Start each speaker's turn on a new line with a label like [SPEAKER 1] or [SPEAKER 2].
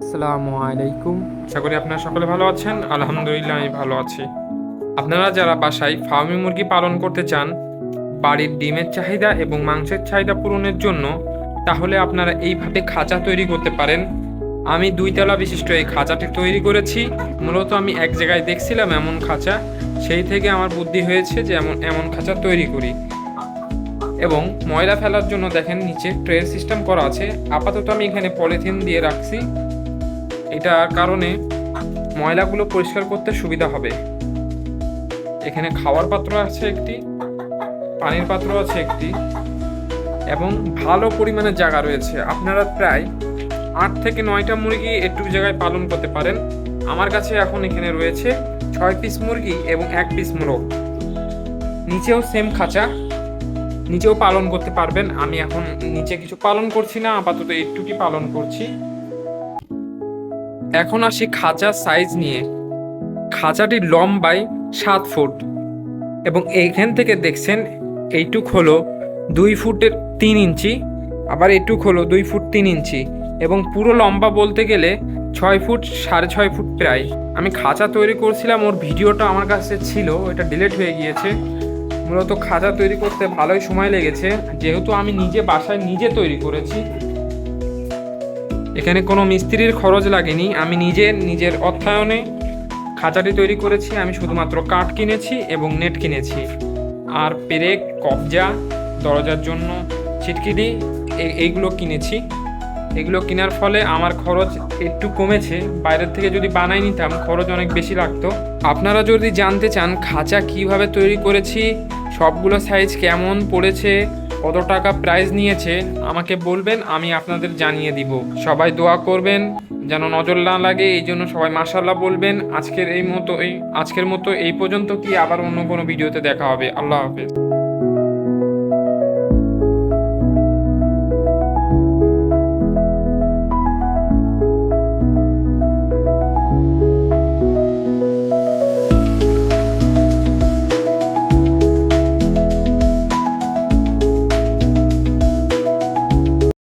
[SPEAKER 1] আসসালামু আলাইকুম।
[SPEAKER 2] আশা করি আপনারা সকলে ভালো আছেন। আলহামদুলিল্লাহ, আমি ভালো আছি। আপনারা যারা বাসায় ফার্মি মুরগি পালন করতে চান, বাড়ির ডিমের চাহিদা এবং মাংসের চাহিদা পূরণের জন্য, তাহলে আপনারা এইভাবে খাঁচা তৈরি করতে পারেন। আমি দুইতলা বিশিষ্ট এই খাঁচাটি তৈরি করেছি। মূলত আমি এক জায়গায় দেখছিলাম এমন খাঁচা, সেই থেকে আমার বুদ্ধি হয়েছে যে এমন এমন খাঁচা তৈরি করি। এবং ময়লা ফেলার জন্য দেখেন, নিচে ট্রের সিস্টেম করা আছে। আপাতত আমি এখানে পলিথিন দিয়ে রাখছি। এটার কারণে ময়লাগুলো পরিষ্কার করতে সুবিধা হবে। এখানে খাওয়ার পাত্র আছে একটি, পানির পাত্র আছে একটি, এবং ভালো পরিমাণে জায়গা রয়েছে। আপনারা প্রায় আট থেকে নয়টা মুরগি একটু জায়গায় পালন করতে পারেন। আমার কাছে এখন এখানে রয়েছে ছয় পিস মুরগি এবং এক পিস মোরগ। নিচেও সেম খাঁচা, নিচেও পালন করতে পারবেন। আমি এখন নিচে কিছু পালন করছি না, আপাতত একটুকি পালন করছি। এখন আসি খাঁচার সাইজ নিয়ে। খাঁচাটি লম্বায় সাত ফুট। এবং এইখান থেকে দেখছেন এইটুক হলো দুই ফুটের তিন ইঞ্চি, আবার এইটুক হলো দুই ফুট তিন ইঞ্চি। এবং পুরো লম্বা বলতে গেলে ছয় ফুট সাড়ে ছয় ফুট প্রায়। আমি খাঁচা তৈরি করছিলাম, ওর ভিডিওটা আমার কাছে ছিল এটা ডিলিট হয়ে গিয়েছে। মূলত খাঁচা তৈরি করতে ভালোই সময় লেগেছে। যেহেতু আমি নিজে বাসায় নিজে তৈরি করেছি এখানে কোনো মিস্ত্রির খরচ লাগেনি। আমি নিজে নিজের অর্থায়নে খাঁচাটি তৈরি করেছি। আমি শুধুমাত্র কাঠ কিনেছি এবং নেট কিনেছি। আর পেরেক, কবজা, দরজার জন্য ছিটকিনি এ- এইগুলো কিনেছি। এগুলো কেনার ফলে আমার খরচ একটু কমেছে। বাইরের থেকে যদি বানাই নিতাম, খরচ অনেক বেশি লাগতো। আপনারা যদি জানতে চান, খাঁচা কীভাবে তৈরি করেছি, সবগুলো সাইজ কেমন পড়েছে কত টাকা প্রাইজ নিয়েছে, আমাকে বলবেন, আমি আপনাদের জানিয়ে দিব। সবাই দোয়া করবেন, যেন নজর না লাগে, এই জন্য সবাই মাসাল্লাহ বলবেন। আজকের এই মতো এই, আজকের মতো এই পর্যন্ত কি আবার অন্য কোনো ভিডিওতে দেখা হবে? আল্লাহ হাফেজ।